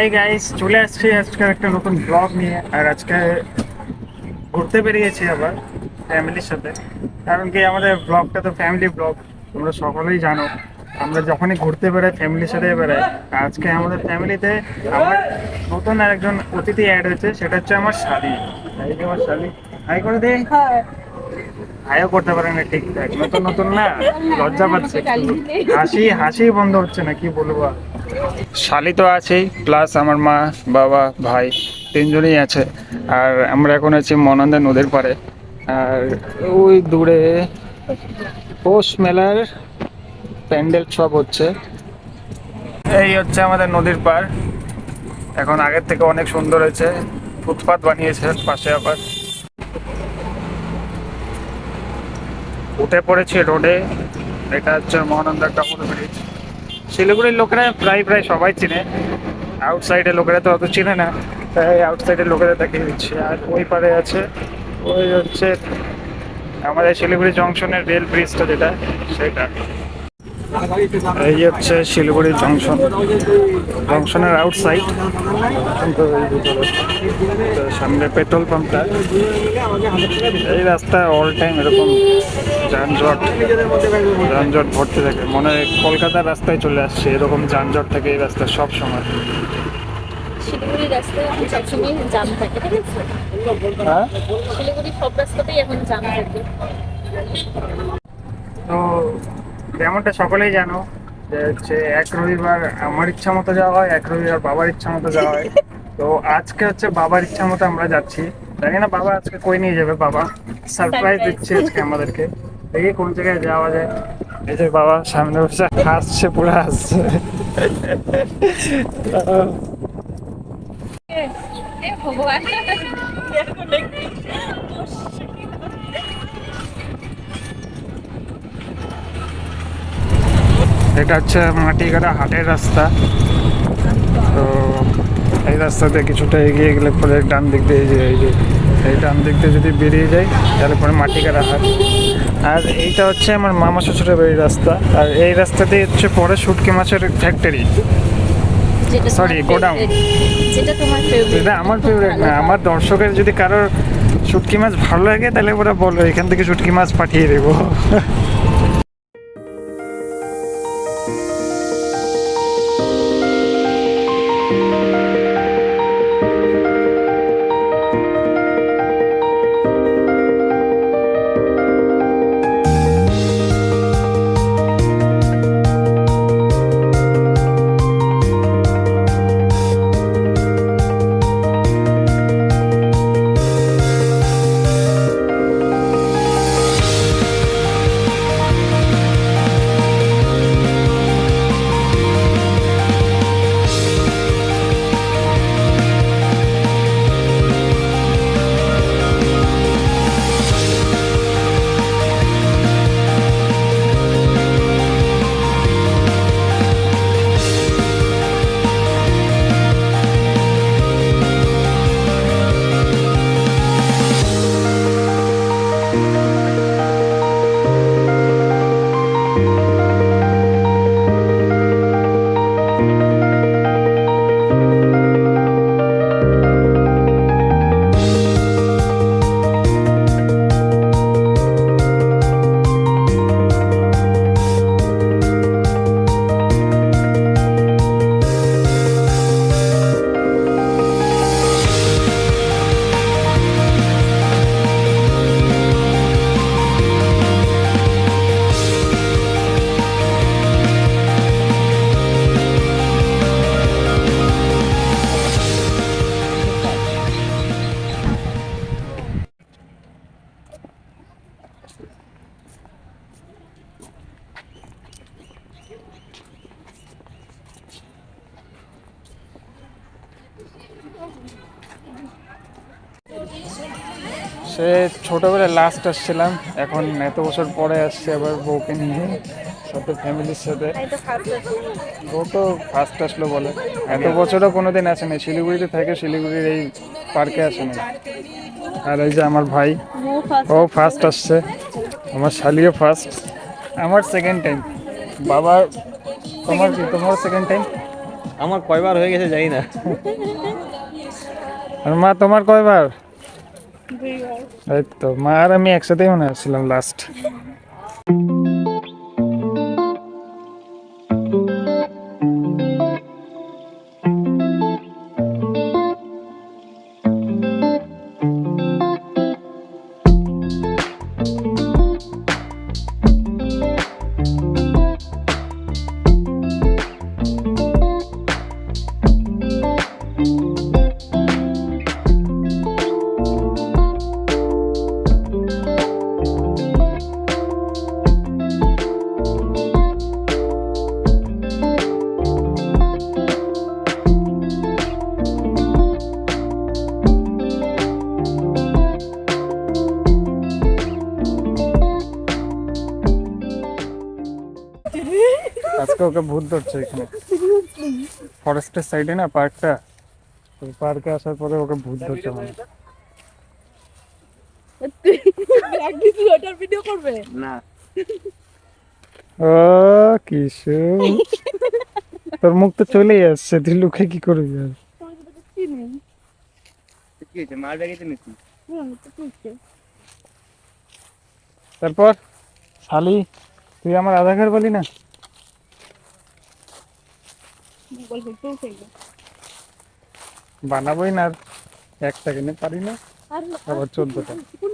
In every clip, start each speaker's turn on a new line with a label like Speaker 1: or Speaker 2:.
Speaker 1: এই গাইস চলে আসছি আজকে একটা নতুন ব্লগ নিয়ে, আর আজকে ঘুরতে বেরিয়েছি আবার ফ্যামিলির সাথে। কারণ কি আমাদের ব্লগটা তো ফ্যামিলি ব্লগ তোমরা সকলেই জানো। আমরা যখনই ঘুরতে বেরোই ফ্যামিলির সাথে বেরোই। আজকে আমাদের ফ্যামিলিতে আমার নতুন আরেকজন অতিথি অ্যাড হয়েছে, সেটা হচ্ছে আমার শালি আমার শালি হাই করে দে। হাইও করতে পারে না ঠিকঠাক নতুন নতুন না, লজ্জা পাচ্ছে হাসি হাসি বন্ধ হচ্ছে না, কি বলব শালি তো আছেই প্লাস আমার মা, বাবা, ভাই, তিনজনই আছে। আর আমরা এখন আছি মনন্দা নদীর পাড়ে। আর ওই দূরে পৌষ মেলার প্যান্ডেল সব হচ্ছে। এই হচ্ছে আমাদের নদীর পাড়। এখন আগের থেকে অনেক সুন্দর হয়েছে। ফুটপাত বানিয়েছে, পাশে আবার। উঠে পড়েছি রোডে। এটা হচ্ছে মহানন্দা কাপড় ব্রিজ শিলিগুড়ির লোকেরা প্রায় প্রায় সবাই চিনে। আউটসাইডের লোকেরা তো অত চিনে না। তাই আউটসাইডের লোকেরা দেখিয়ে দিচ্ছে। আর ওই পারে আছে, ওই হচ্ছে আমাদের শিলিগুড়ি জংশনের রেল ব্রিজটা যেটা, সেটা। এই হচ্ছে শিলিগুড়ি জংশন। জংশনের আউটসাইড সামনে পেট্রোল পাম্পটা। এই রাস্তা অল টাইম এরকম। যানজট যানজট ভর্তি থাকে। মনে হয় কলকাতার রাস্তায় চলে আসছে এরকম যানজট থাকে এই রাস্তা সব সময়।
Speaker 2: শিলিগুড়ির রাস্তায় এখন সবসময় জাম থাকে ঠিক আছে?
Speaker 1: হ্যাঁ?
Speaker 2: শিলিগুড়ির সব রাস্তাতেই এখন জাম থাকে।
Speaker 1: তো যেমনটা সকলেই জানো যে হচ্ছে এক রবিবার আমার ইচ্ছা মতো যাওয়া হয় এক রবিবার বাবার ইচ্ছা মতো যাওয়া হয়। তো আজকে হচ্ছে বাবার ইচ্ছা মতো আমরা যাচ্ছি। জানি না বাবা আজকে কই নিয়ে যাবে বাবা সারপ্রাইজ দিচ্ছে আজকে আমাদেরকে। দেখি কোন জায়গায় যাওয়া যায়। এই যে বাবা সামনে বসে হাসছে পুরো হাসছে। এটা হচ্ছে মাটিগাড়া হাটের রাস্তা। তো এই রাস্তাতে কিছুটা এগিয়ে গেলে পরে ডান দিক দিয়ে এই যে এই ডান দিক দিয়ে যদি বেরিয়ে যাই তাহলে পরে মাটি কাটা হয়। আর এইটা হচ্ছে আমার মামা শ্বশুরের বাড়ির রাস্তা। আর এই রাস্তা দিয়ে হচ্ছে পরে শুটকি মাছের ফ্যাক্টরি সরি
Speaker 2: favorite, যেটা তোমার ফেভারিট
Speaker 1: এটা আমার ফেভারিট না আমার দর্শকের যদি কারোর শুটকি মাছ ভালো লাগে তাহলে ওরা বলো এখান থেকে শুটকি মাছ পাঠিয়ে দেবো। ছোটবেলায় লাস্ট আসছিলাম এখন এত বছর পরে আসছে আবার বউকে নিয়ে সাথে ফ্যামিলির সাথে। ও তো ফার্স্ট আসলো বলে। এত বছরও কোনোদিন আসেনি শিলিগুড়িতে থাকে শিলিগুড়ির এই পার্কে আসেনি আর এই যে আমার ভাই ও ফার্স্ট আসছে। আমার শালিও ফার্স্ট আমার সেকেন্ড টাইম বাবার তোমার কি? তোমার সেকেন্ড টাইম
Speaker 3: আমার কয়বার হয়ে গেছে জানি না।
Speaker 1: আর মা তোমার কয়বার? এই তো মা আর আমি একসাথেই মনে আসছিলাম লাস্ট ওকে ভূত ধরছে এখানে। ফরেস্টের সাইডে না পার্কটা ওই পার্কে আসার পরে ওকে ভূত ধরছে মানে
Speaker 2: ভিডিও করবে
Speaker 3: না।
Speaker 1: ও কিশু তোর মুখ তো চলেই আসছে তুই লুকে কি করবি আর? তারপর? শালি তুই আমার আধার কার্ড বলি না?
Speaker 2: মোবাইল ফটো থেকে
Speaker 1: বানাবোই না একটা কিনে পারি না আবার চোদ্দটা তো।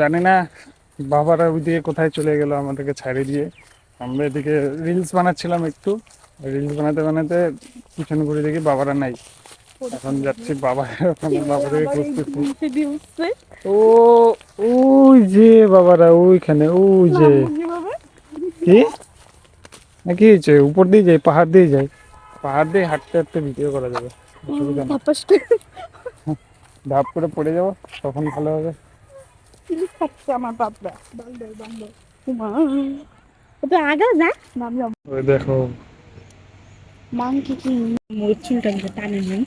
Speaker 1: জানি না বাবারা ওইদিকে কোথায় চলে গেল আমাদেরকে ছাড়ে দিয়ে। আমরা এদিকে রিলস বানাচ্ছিলাম একটু রিলস বানাতে বানাতে পিছনে ঘুরে দেখি বাবারা নাই। এখন যাচ্ছি বাবা ওখানে খুঁজতেছি ও ওই যে বাবারা ওইখানে ওই যে। কি? না কি হয়েছে? উপর দিয়ে যায় পাহাড় দিয়ে যায়। পাহাড় দিয়ে হাঁটতে হাঁটতে ভিডিও করা যাবে। অসুবিধা ধাপ করে পড়ে যাব তখন ভালো হবে।
Speaker 2: আমার বাপরা। আগা না?
Speaker 1: দেখো
Speaker 2: মোর চুলটা টানে নাই।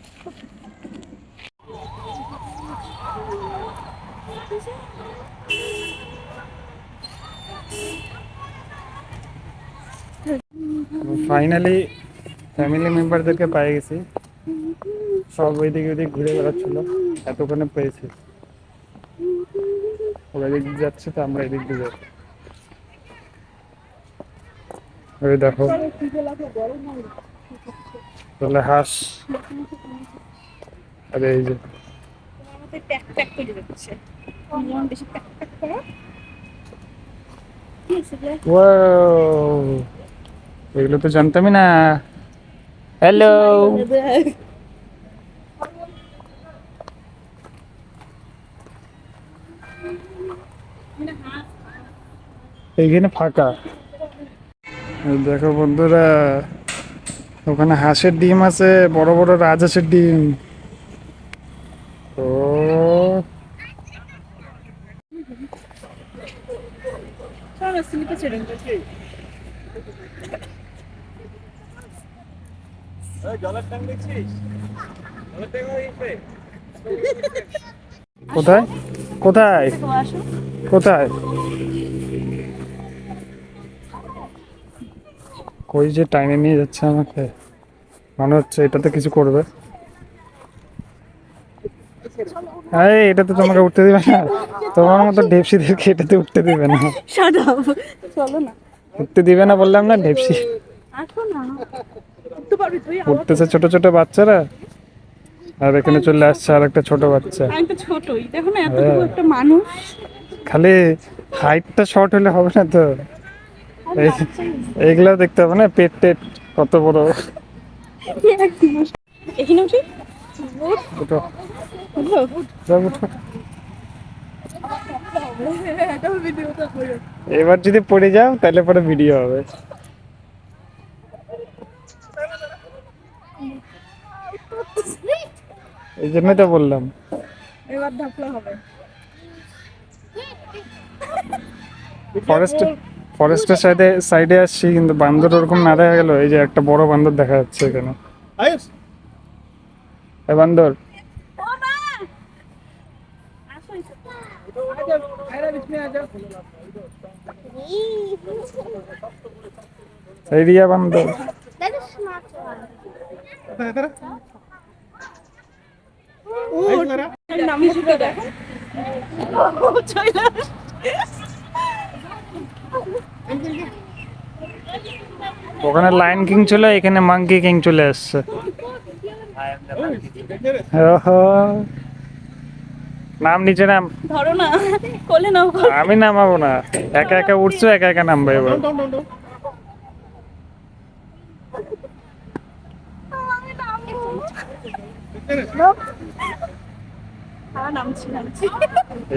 Speaker 1: ফাইনালি ফ্যামিলি মেম্বারদেরকে পেয়ে গেছি। সব ওইদিকে ওইদিকে ঘুরে বেড়াচ্ছিল এতক্ষণে পেয়েছি। ওরা এদিক দিয়ে যাচ্ছে তো আমরা এদিক দিয়ে যাচ্ছি। ওই দেখো। তাহলে হাঁস। আরে এই যে।
Speaker 2: প্যাক প্যাক করে যাচ্ছে বেশি প্যাক প্যাক করে। কি আছে রে?
Speaker 1: Wow! এগুলো তো জানতামই না। হ্যালো এইখানে ফাঁকা। দেখো বন্ধুরা। ওখানে হাঁসের ডিম আছে বড় বড় রাজহাঁসের ডিম।
Speaker 2: দে।
Speaker 1: কোথায়? কোথায়? কোথায়? কই যে টাইমে নিয়ে যাচ্ছে আমাকে? মনে হচ্ছে এটাতে কিছু করবে। এই এটা তো তোমাকে উঠতে দিবে না। তোমার মতো ঢেপসিদেরকে এটাতে উঠতে দিবে না।
Speaker 2: চলো না।
Speaker 1: উঠতে দিবে না বললাম না।
Speaker 2: আবার।
Speaker 1: উঠতেছে ছোট ছোট বাচ্চারা। আর এখানে চলে আসছে আর একটা ছোট বাচ্চা।
Speaker 2: ছোটই। দেখো না এতটুকু
Speaker 1: হ্যাঁ।
Speaker 2: একটা মানুষ।
Speaker 1: খালি হাইটটা শর্ট হলে হবে না তো? এইগুলো দেখতে হবে না? পেট টেট কত বড়।
Speaker 2: এখানে উঠি।
Speaker 1: এবার যদি পড়ে যাও তাহলে পরে ভিডিও হবে। এই জন্যই তো বললাম।
Speaker 2: এবার ঢাকলে হবে।
Speaker 1: ফরেস্ট ফরেস্টের সাইডে সাইডে আসছি কিন্তু বান্দর ওরকম না দেখা গেল। এই যে একটা বড় বান্দর দেখা যাচ্ছে এখানে। এ বান্দর। বান্দর.
Speaker 2: নাম দেখো।
Speaker 1: ওখানে লাইন কিং ছিল এখানে মাঙ্কি কিং চলে আসছে। নাম নিচে নাম।
Speaker 2: ধরো না কোলে নাও
Speaker 1: আমি নামাবো না। একা একা উঠছো একা একা নামবে এবার।
Speaker 2: হ্যাঁ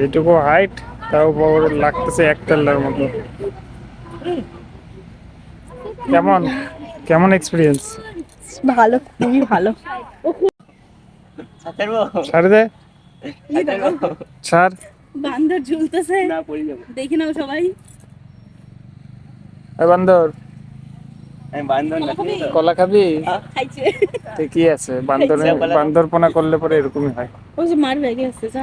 Speaker 1: এইটুকু হাইট তাও বড় লাগতেছে একটাল্লার মতো। কেমন? কেমন এক্সপিরিয়েন্স
Speaker 2: ভালো খুবই ভালো।
Speaker 1: ছাড় দে। ছাড়
Speaker 2: বান্দর ঝুলতেছে।
Speaker 3: না
Speaker 2: দেখে নাও সবাই।
Speaker 1: এ বান্দর।
Speaker 3: না
Speaker 1: কলা খাবি? ঠিকই আছে বান্দর বান্দরপনা করলে পরে এরকমই হয়।
Speaker 2: ও যে মার ব্যাগে আছে যা।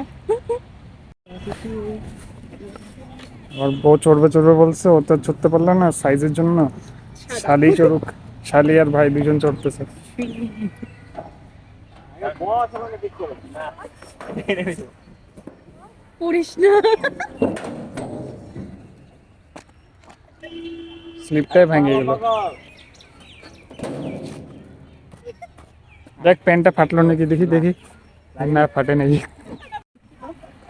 Speaker 1: আমার বউ চড়বে চড়বে বলছে ও তো চড়তে পারল না সাইজের জন্য শালি। চড়ুক শালি আর ভাই দুজন চড়তেছে। স্লিপটাই ভেঙে গেল। দেখ প্যান্টটা ফাটলো নাকি দেখি দেখি। না ফাটে নাকি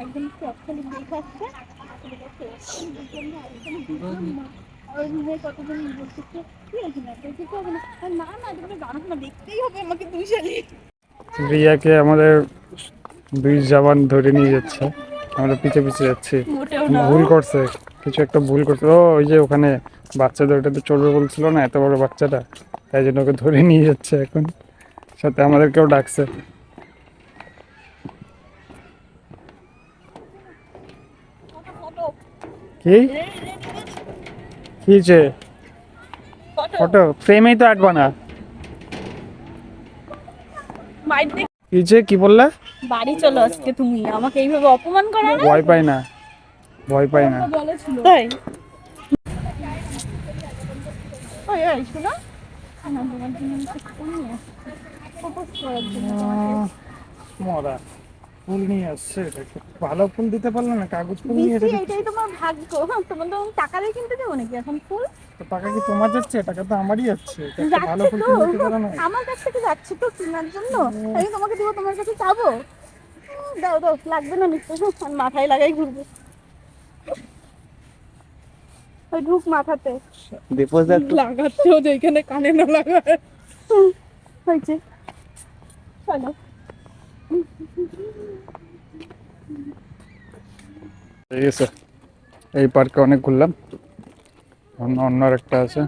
Speaker 2: একদম চটকালি দেখাচ্ছে আর রুমে কতজন বলছে কি আছে না কিছু হবে না না না তুমি জানো দেখতেই হবে আমাকে দুই শালি
Speaker 1: রিয়াকে আমাদের দুই জওয়ান ধরে নিয়ে যাচ্ছে। আমরা পিছে পিছে যাচ্ছি। ভুল করছে। কিছু একটা ভুল করছে। ও ওই যে ওখানে বাচ্চাদের ওটাতে চড়বে বলছিল না এত বড় বাচ্চাটা। তাই জন্য ওকে ধরে নিয়ে যাচ্ছে এখন। সাথে আমাদেরকেও ডাকছে। কি? কি যে? ফটো ফ্রেমেই তো আটবা না।
Speaker 2: মাইর দেখ
Speaker 1: কি বললা?
Speaker 2: বাড়ি চলো আজকে তুমি। আমাকে এইভাবে অপমান করা না?
Speaker 1: ভয় পাই না। ভয় পাই না।
Speaker 2: তাই? ওই ওই শোনো। আমার তোমার জন্য।
Speaker 1: মরা। ফুল নিয়ে আসছে দেখো। ভালো ফুল দিতে পারল না? কাগজ ফুল নিয়ে এসেছে
Speaker 2: এটাই তোমার ভাগ্য। হ্যাঁ, তোমার তো টাকা দিয়ে কিনতে দেবো নাকি এখন ফুল?
Speaker 1: তো টাকা কি তোমার যাচ্ছে? টাকা তো আমারই যাচ্ছে। ভালো ফুল
Speaker 2: তো।
Speaker 1: দিতে পারো না?
Speaker 2: আমার কাছ থেকে যাচ্ছে তো কেনার জন্য। আমি তোমাকে দেবো তোমার কাছে যাব। দাও দাও লাগবে না নিশ্চয় মাথায় লাগাই ঘুরবো। ওই ঢুক মাথাতে।
Speaker 3: দীপক দা একটু
Speaker 2: লাগাচ্ছে ও যেখানে কানে না লাগায়। হয়েছে। চলো।
Speaker 1: এই পার্কে অনেক ঘুরলাম। অন্য অন্য একটা আছে,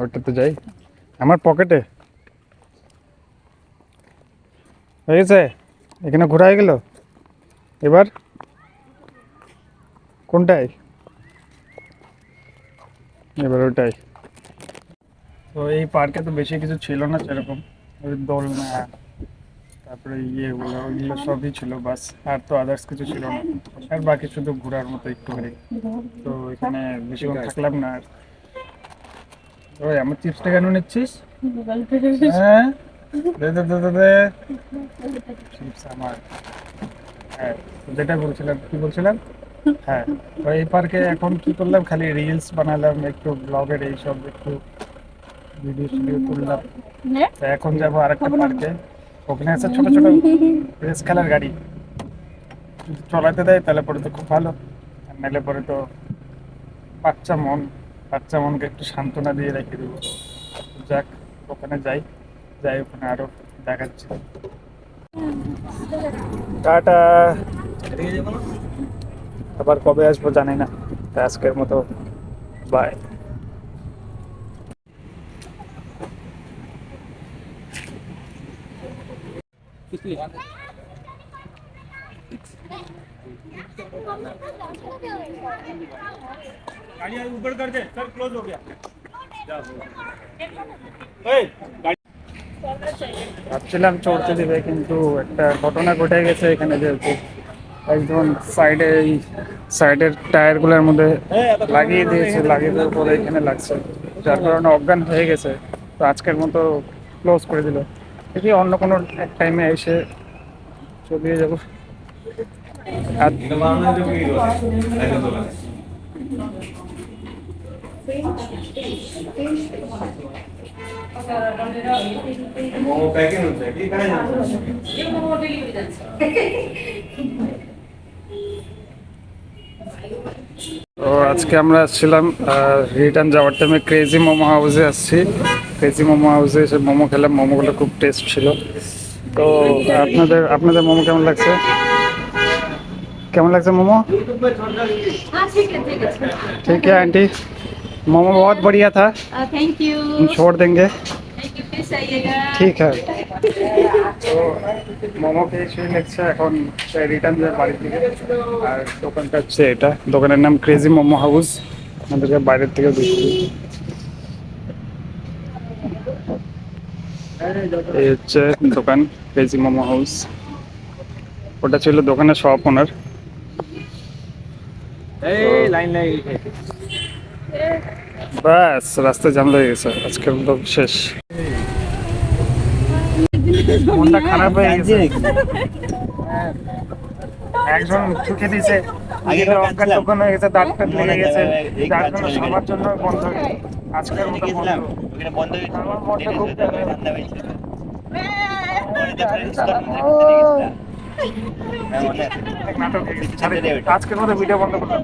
Speaker 1: ওইটাতে যাই। আমার পকেটে হয়ে গেছে এখানে ঘোরা হয়ে গেল? এবার? কোনটায়? এবার ওটাই তো এই পার্কে তো বেশি কিছু ছিল না সেরকম। দোলনা। তারপরে ইয়েগুলো ওইগুলো সবই ছিল বাস। আর তো আদার্স কিছু ছিল না। আর বাকি শুধু ঘোরার মতো তো এখানে বেশিক্ষণ থাকলাম না আর। ওই আমার চিপসটা কেন নিচ্ছিস? হ্যাঁ? দে দে দে দে দে। চিপস আমার। হ্যাঁ যেটা বলছিলাম কি বলছিলাম? হ্যাঁ তো এই পার্কে এখন কি করলাম? খালি রিলস বানালাম একটু ব্লগের এইসব একটু ভিডিও করলাম এখন যাব আরেকটা পার্কে ওখানে আছে ছোট ছোট রেস খেলার গাড়ি। যদি চলাতে দেয় তাহলে পরে তো খুব ভালো। আর নাহলে পরে তো বাচ্চা মন, বাচ্চা মনকে একটু সান্ত্বনা দিয়ে রেখে দেবো। যাক, ওখানে যাই যাই ওখানে আরও দেখাচ্ছি। টাটা। আবার কবে আসব জানি না আজকের মতো বাই गाड़ी ऊपर कर दे सर क्लोज हो गया ভাবছিলাম চড়তে দিবে কিন্তু একটা ঘটনা ঘটে গেছে এখানে যেহেতু একজন সাইডে এই সাইডের টায়ারগুলোর মধ্যে লাগিয়ে দিয়েছে লাগিয়ে দেওয়ার পরে এখানে লাগছে যার কারণে অজ্ঞান হয়ে গেছে তো আজকের মতো ক্লোজ করে দিল দেখি অন্য কোনো এক টাইমে এসে চলিয়ে যাব। আজকে আমরা আসছিলাম রিটার্ন যাওয়ার টাইমে ক্রেজি মোমো হাউসে আসছি। ক্রেজি মোমো হাউসে এসে মোমো খেলাম মোমোগুলো খুব টেস্ট ছিল তো আপনাদের আপনাদের মোমো কেমন লাগছে কেমন লাগছে মোমো
Speaker 2: हाँ ठीक है ठीक है
Speaker 1: ठीक है आंटी मोमो बहुत बढ़िया था
Speaker 2: थैंक यू
Speaker 1: हम छोड़ देंगे
Speaker 2: थैंक यू फिर आइएगा
Speaker 1: ঠিক আছে তো মোমো খেয়ে শুয়ে লাগছে এখন রিটার্ন যায় বাড়ির দিকে আর দোকানটা হচ্ছে এটা দোকানের নাম ক্রেজি মোমো হাউস আমাদেরকে বাইরের থেকে দেখছি এই হচ্ছে দোকান ক্রেজি মোমো হাউস ওটা ছিল দোকানের শপ ওনার
Speaker 3: এই লাইন লাইন
Speaker 1: ব্যাস রাস্তায় জাম লেগে গেছে। আজকের মতো শেষ। মনটা খারাপ হয়ে গেছে। হ্যাঁ। একজন ঠুকে দিছে
Speaker 3: আগে
Speaker 1: আগে অজ্ঞান
Speaker 3: কাঁদছিলাম।
Speaker 1: হয়ে গেছে দাঁত টাত লেগে গেছে যার জন্য সবার জন্য বন্ধ। হয়ে। আজকের মতো বন্ধ। খুব
Speaker 3: হ্যাঁ
Speaker 1: নাটক আজকের মতো ভিডিও বন্ধ করলাম।